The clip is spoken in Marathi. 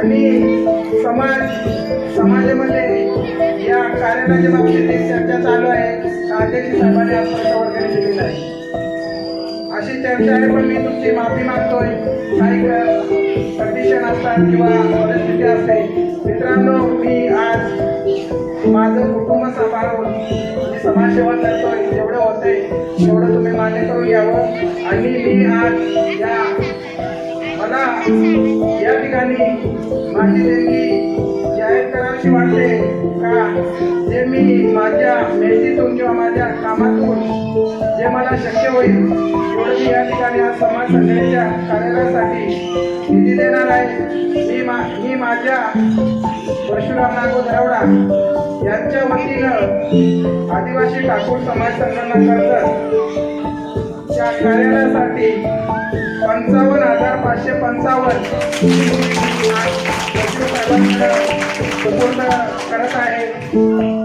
आणि समाज समाजामध्ये या कार्यालयाच्या बाबतीत एक चर्चा चालू आहे. अध्यक्ष साहेबांनी आजपर्यंत वर्गाने दिलेली आहे. अशी चर्चा आहे पण मी तुमची माफी मागतोय. काही कंडिशन असतात किंवा परिस्थिती असते. मित्रांनो मी आज माझं कुटुंब सांभाळून मी समाजसेवा करतोय. जेवढं होते तेवढं तुम्ही मान्य करून घ्यावं. आणि मी आज या मला या ठिकाणी माझी देणगी जाहीर करावीशी वाटते का? जे मी माझ्या मेहनतीतून किंवा माझ्या कामातून जे मला शक्य होईल तेवढं मी या ठिकाणी आज समाज संघटनेच्या कार्यालयासाठी निधी देणार आहे. मी मा मी माझ्या परशुराम नागो दरवडा यांच्या वतीनं आदिवासी ठाकूर समाज संघटना करतात त्या कार्यालयासाठी पंचावन्न हजार पाचशे पंचावन्न करत आहे.